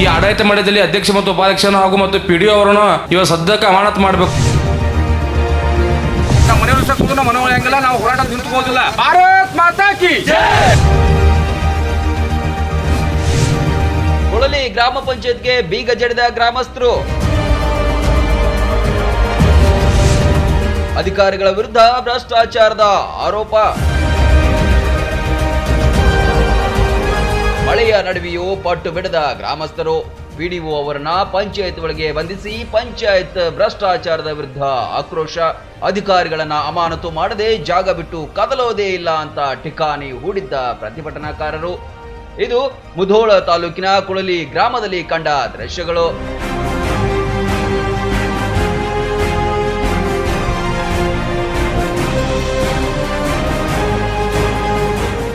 ಈ ಆಡಳಿತ ಮಂಡಳಿಯಲ್ಲಿ ಅಧ್ಯಕ್ಷ ಮತ್ತು ಉಪಾಧ್ಯಕ್ಷನು ಹಾಗೂ ಮತ್ತು ಪಿ ಡಿ ಅವರನ್ನು ಇವ ಸದ್ಯಕ್ಕೆ ಅಮಾನತು ಮಾಡಬೇಕು. ನಮ್ಮ ಮನೆಯವರು ನಮ್ಮ ನಾವು ಹೋರಾಟ ನಿಂತ್ಕೋದಿಲ್ಲ ಭಾರತ್ ಮಾತಾಕಿ ಕೊಳಲಿ ಗ್ರಾಮ ಪಂಚಾಯತ್ಗೆ ಬೀಗ ಜಡಿದ ಗ್ರಾಮಸ್ಥರು. ಅಧಿಕಾರಿಗಳ ವಿರುದ್ಧ ಭ್ರಷ್ಟಾಚಾರದ ಆರೋಪ. ನಡುವೆಯೂ ಪಟ್ಟು ಬಿಡದ ಗ್ರಾಮಸ್ಥರು ಪಿಡಿಒ ಅವರನ್ನ ಪಂಚಾಯತ್ ಒಳಗೆ ಬಂಧಿಸಿ ಪಂಚಾಯತ್ ಭ್ರಷ್ಟಾಚಾರದ ವಿರುದ್ಧ ಆಕ್ರೋಶ. ಅಧಿಕಾರಿಗಳನ್ನ ಅಮಾನತು ಮಾಡದೆ ಜಾಗ ಬಿಟ್ಟು ಕದಲೋದೇ ಇಲ್ಲ ಅಂತ ಠಿಕಾಣಿ ಹೂಡಿದ್ದ ಪ್ರತಿಭಟನಾಕಾರರು. ಇದು ಮುಧೋಳ ತಾಲೂಕಿನ ಕುಳಲಿ ಗ್ರಾಮದಲ್ಲಿ ಕಂಡ ದೃಶ್ಯಗಳು.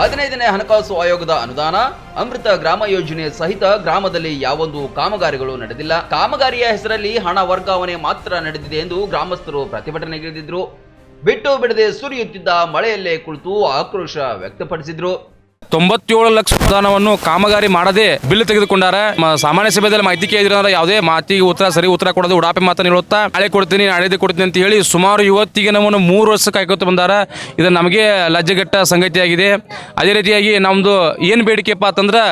ಹದಿನೈದನೇ ಹಣಕಾಸು ಆಯೋಗದ ಅನುದಾನ, ಅಮೃತ ಗ್ರಾಮ ಯೋಜನೆ ಸಹಿತ ಗ್ರಾಮದಲ್ಲಿ ಯಾವೊಂದು ಕಾಮಗಾರಿಗಳು ನಡೆದಿಲ್ಲ. ಕಾಮಗಾರಿಯ ಹೆಸರಲ್ಲಿ ಹಣ ವರ್ಗಾವಣೆ ಮಾತ್ರ ನಡೆದಿದೆ ಎಂದು ಗ್ರಾಮಸ್ಥರು ಪ್ರತಿಭಟನೆಗಿಳಿದಿದ್ರು. ಬಿಟ್ಟು ಬಿಡದೆ ಸುರಿಯುತ್ತಿದ್ದ ಮಳೆಯಲ್ಲೇ ಕುಳಿತು ಆಕ್ರೋಶ ವ್ಯಕ್ತಪಡಿಸಿದ್ರು. ತೊಂಬತ್ತೇಳು ಲಕ್ಷ ಅನುದಾನವನ್ನು ಕಾಮಗಾರಿ ಮಾಡದೆ ಬಿಲ್ ತೆಗೆದುಕೊಂಡಾರ. ಸಾಮಾನ್ಯ ಸಭೆಯಲ್ಲಿ ಮಾಹಿತಿ ಕೇಳಿದ್ರೆ ಯಾವುದೇ ಮಾತಿಗೆ ಉತ್ತರ, ಸರಿ ಉತ್ತರ ಕೊಡೋದು ಉಡಾಪೆ ಮಾತನ್ನು ಹೇಳುತ್ತಾ, ನಾಳೆ ಕೊಡ್ತೀನಿ ಹಳೆದು ಕೊಡ್ತೀನಿ ಅಂತ ಹೇಳಿ ಸುಮಾರು ಇವತ್ತಿಗೆ ನಮ್ಮನ್ನು ಮೂರು ವರ್ಷ ಕಾಯ್ಕೊತ ಬಂದಾರ. ಇದು ನಮಗೆ ಲಜ್ಜೆಗೆಟ್ಟ ಸಂಗತಿಯಾಗಿದೆ. ಅದೇ ರೀತಿಯಾಗಿ ನಮ್ಮದು ಏನು ಬೇಡಿಕೆಪ್ಪ ಅಂತಂದ್ರೆ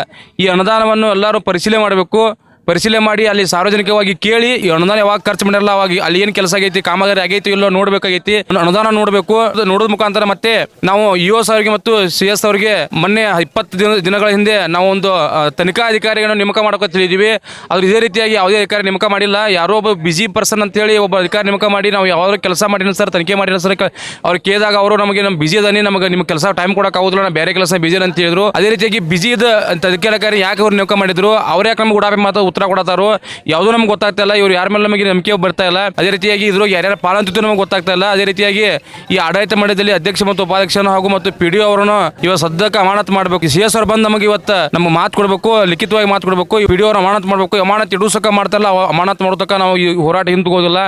ಈ ಅನುದಾನವನ್ನು ಎಲ್ಲರೂ ಪರಿಶೀಲನೆ ಮಾಡಬೇಕು. ಪರಿಶೀಲನೆ ಮಾಡಿ ಅಲ್ಲಿ ಸಾರ್ವಜನಿಕವಾಗಿ ಕೇಳಿ ಅನುದಾನ ಯಾವಾಗ ಖರ್ಚು ಮಾಡಿರಲ್ಲ, ಅವಾಗ ಅಲ್ಲಿ ಏನು ಕೆಲಸ ಆಗೈತಿ, ಕಾಮಗಾರಿ ಆಗೈತಿ, ಇಲ್ಲೋ ನೋಡ್ಬೇಕಾಗೈತಿ. ಅನುದಾನ ನೋಡಬೇಕು ನೋಡೋದ್ ಮುಖಾಂತರ ಮತ್ತೆ ನಾವು ಯು ಎಸ್ ಅವರಿಗೆ ಮತ್ತು ಸಿ ಎಸ್ ಅವರಿಗೆ ಮೊನ್ನೆ ಇಪ್ಪತ್ತು ದಿನ, ದಿನಗಳ ಹಿಂದೆ ನಾವು ಒಂದು ತನಿಖಾ ಅಧಿಕಾರಿಗಳನ್ನು ನೇಮಕ ಮಾಡ್ಕೊತ ತಿಳಿದೀವಿ ಆದ್ರೆ ಇದೇ ರೀತಿಯಾಗಿ ಯಾವುದೇ ಅಧಿಕಾರಿ ನೇಮಕ ಮಾಡಿಲ್ಲ. ಯಾರೋ ಒಬ್ಬ ಬಿಜಿ ಪರ್ಸನ್ ಅಂತ ಹೇಳಿ ಒಬ್ಬ ಅಧಿಕಾರಿ ನೇಮಕ ಮಾಡಿ, ನಾವು ಯಾವ್ದಾದ್ರು ಕೆಲಸ ಮಾಡಿನ ಸರ್, ತನಿಖೆ ಮಾಡಿಲ್ಲ ಸರ್ ಅವ್ರು ಕೇಳಿದಾಗ ಅವರು ನಮಗೆ ನಮ್ಮ ಬಿಜಿ ಅದಾನೆ, ನಮಗೆ ನಿಮ್ಮ ಕೆಲಸ ಟೈಮ್ ಕೊಡಕ್ಕೆ ಆಗೋದಿಲ್ಲ, ನಾವು ಬೇರೆ ಕೆಲಸ ಬಿಜಿ ಅಂತ ಹೇಳಿದ್ರು. ಅದೇ ರೀತಿಯಾಗಿ ಬಿಜಿ ಇದ್ದ ಅಧಿಕಾರಿ ಯಾಕೆ ಅವ್ರು ನೇಮಕ ಮಾಡಿದ್ರು? ಅವ್ರು ಯಾಕೆ ನಮ್ಗೆ ಉಡಾಪೆ ಮಾತು ಉತ್ತರ ಕೊಡತಾರೋ, ಯಾವುದೂ ನಮ್ಗೆ ಗೊತ್ತಾಗ್ತಾ ಇಲ್ಲ, ಇವ್ರು ಯಾರ ಮೇಲೆ ನಮಗೆ ನಂಬಿಕೆ ಬರ್ತಾ ಇಲ್ಲ. ಅದೇ ರೀತಿಯಾಗಿ ಇದ್ರೊಳಗೆ ಯಾರ್ಯಾರ ಪಾಲಂತಿತ್ತು ನಮಗೆ ಗೊತ್ತಾಗ್ತಾ ಇಲ್ಲ. ಅದೇ ರೀತಿಯಾಗಿ ಈ ಆಡಳಿತ ಮಂಡಳಿಯಲ್ಲಿ ಅಧ್ಯಕ್ಷ ಮತ್ತು ಉಪಾಧ್ಯಕ್ಷನು ಹಾಗೂ ಮತ್ತು ಪಿ ಡಿ ಅವರನ್ನು ಇವತ್ತು ಸದ್ಯಕ್ಕೆ ಅಮಾನತ್ ಮಾಡಬೇಕು. ಸಿ ಎಸ್ ಅವ್ರು ಬಂದು ನಮಗೆ ಇವತ್ತು ನಮ್ಮ ಮಾತು ಕೊಡಬೇಕು, ಲಿಖಿತವಾಗಿ ಮಾತು ಕೊಡಬೇಕು ಪಿ ಡಿ ಅವ್ರು ಅಮಾನತ್ ಮಾಡಬೇಕು. ಅಮಾನತ್ ಇಡುಸಕ ಮಾಡ್ತಾರಲ್ಲ ಅಮಾನತ್ ಮಾಡೋದಕ್ಕೆ ನಾವು ಈ ಹೋರಾಟ ಹಿಂದೂಗೋದಿಲ್ಲ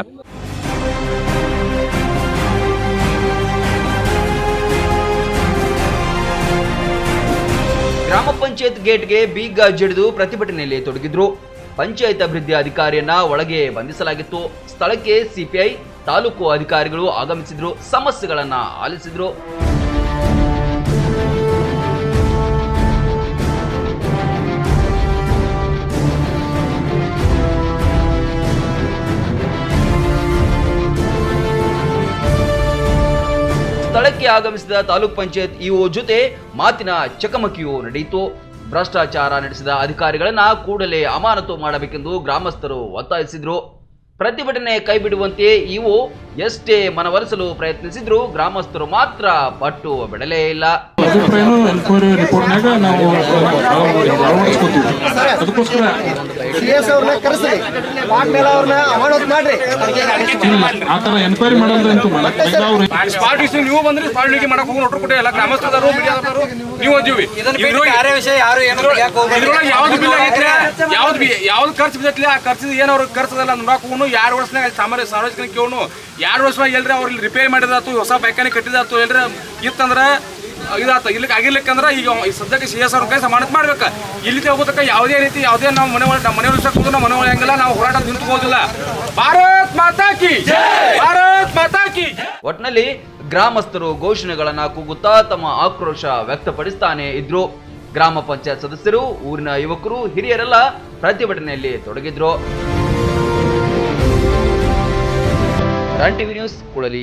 ಗ್ರಾಮ ಪಂಚಾಯತ್ ಗೇಟ್ಗೆ ಬೀಗ ಜಡಿದು ಪ್ರತಿಭಟನೆಯಲ್ಲಿ ತೊಡಗಿದ್ರು. ಪಂಚಾಯತ್ ಅಭಿವೃದ್ಧಿ ಅಧಿಕಾರಿಯನ್ನ ಒಳಗೆ ಬಂಧಿಸಲಾಗಿತ್ತು. ಸ್ಥಳಕ್ಕೆ ಸಿಪಿಐ ತಾಲೂಕು ಅಧಿಕಾರಿಗಳು ಆಗಮಿಸಿದ್ರು, ಸಮಸ್ಯೆಗಳನ್ನ ಆಲಿಸಿದ್ರು. ಸ್ಥಳಕ್ಕೆ ಆಗಮಿಸಿದ ತಾಲೂಕ್ ಪಂಚಾಯತ್ ಇಒ ಜೊತೆ ಮಾತಿನ ಚಕಮಕಿಯು ನಡೆಯಿತು. ಭ್ರಷ್ಟಾಚಾರ ನಡೆಸಿದ ಅಧಿಕಾರಿಗಳನ್ನು ಕೂಡಲೇ ಅಮಾನತು ಮಾಡಬೇಕೆಂದು ಗ್ರಾಮಸ್ಥರು ಒತ್ತಾಯಿಸಿದರು. ಪ್ರತಿಭಟನೆ ಕೈಬಿಡುವಂತೆ ಇವು ಎಷ್ಟೇ ಮನವೊಲಿಸಲು ಪ್ರಯತ್ನಿಸಿದ್ರು ಗ್ರಾಮಸ್ಥರು ಮಾತ್ರ ಪಟ್ಟು ಬಿಡಲೇ ಇಲ್ಲ. ಅಭಿಪ್ರಾಯನೂ ಎನ್ಕ್ವೈರಿ ರಿಪೋರ್ಟ್ನಾಗ ನಾವು ಅಳವಡಿಸ್ಕೊತೀವಿ. ಅದಕ್ಕೋಸ್ಕರ ಆ ಥರ ಎನ್ಕ್ವೈರಿ ಮಾಡೋದು ಅಂತೂ ನೀವು ಬಂದ್ರೆ ಸ್ಪಾಟ್ ಮೀಟಿಂಗ್ ಮಾಡಕ್ ಹೋಗಿ ನೋಡ್ರಿ ಕೊಟ್ಟೆ ಎಲ್ಲ ಗ್ರಾಮಸ್ಥರು ಮೀಡಿಯಾದವರು ನೀವು ಯಾರು ಇದ್ರೊಳಗೆ ಯಾವ್ದು ಬಿಲ್ ಆಗೈತ್ರಿ? ಯಾವ್ದು ಯಾವ್ದು ಖರ್ಚು ಬಿದ್ದೈತಿ ಆ ಖರ್ಚು ಏನು ಅವ್ರ ಖರ್ಚದಲ್ಲ ನೋಡಕ್ ಹೋಗೋನು ಎರಡು ವರ್ಷನಾಗ ಸಾಮಾನ್ಯ ಸಾರ್ವಜನಿಕ ಕೇವನು ಎರಡು ವರ್ಷದಾಗ ಎಲ್ರಿ ಅವ್ರಲ್ಲಿ ರಿಪೇರ್ ರಿಪೇರಿ ಮಾಡಿದಾತು ಹೊಸ ಬೈಕಾನಿ ಕಟ್ಟಿದಾತು ಎಲ್ರಿ ಇತ್ತಂದ್ರ ಇದಾತ. ಇಲ್ಲಿಗೆ ಆಗಿರ್ಲಿಕ್ಕಂದ್ರೆ ಈಗ ಸದ್ಯಕ್ಕೆ ಸಿ ಎಸ್ ಅವ್ರ ಕೈ ಸಮಾನತ್ ಮಾಡ್ಬೇಕು. ಇಲ್ಲಿ ಯಾವುದೇ ರೀತಿ ಯಾವುದೇ ನಾವು ಮನೆ ಒಳಗೆ ಮನೆ ಉಳಿಸಕ್ಕೂ ನಾವು ಮನೆ ಒಳಗಿಲ್ಲ ನಾವು ಹೋರಾಟ ನಿಂತ್ಕೋದಿಲ್ಲ ಭಾರತ್ ಮಾತಾಕಿ ಭಾರತ್ ಮಾತಾಕಿ ಒಟ್ನಲ್ಲಿ ಗ್ರಾಮಸ್ಥರು ಘೋಷಣೆಗಳನ್ನ ಕೂಗುತ್ತಾ ತಮ್ಮ ಆಕ್ರೋಶ ವ್ಯಕ್ತಪಡಿಸ್ತಾನೆ ಇದ್ರು. ಗ್ರಾಮ ಪಂಚಾಯತ್ ಸದಸ್ಯರು, ಊರಿನ ಯುವಕರು, ಹಿರಿಯರೆಲ್ಲ ಪ್ರತಿಭಟನೆಯಲ್ಲಿ ತೊಡಗಿದ್ರು. TV news Kulali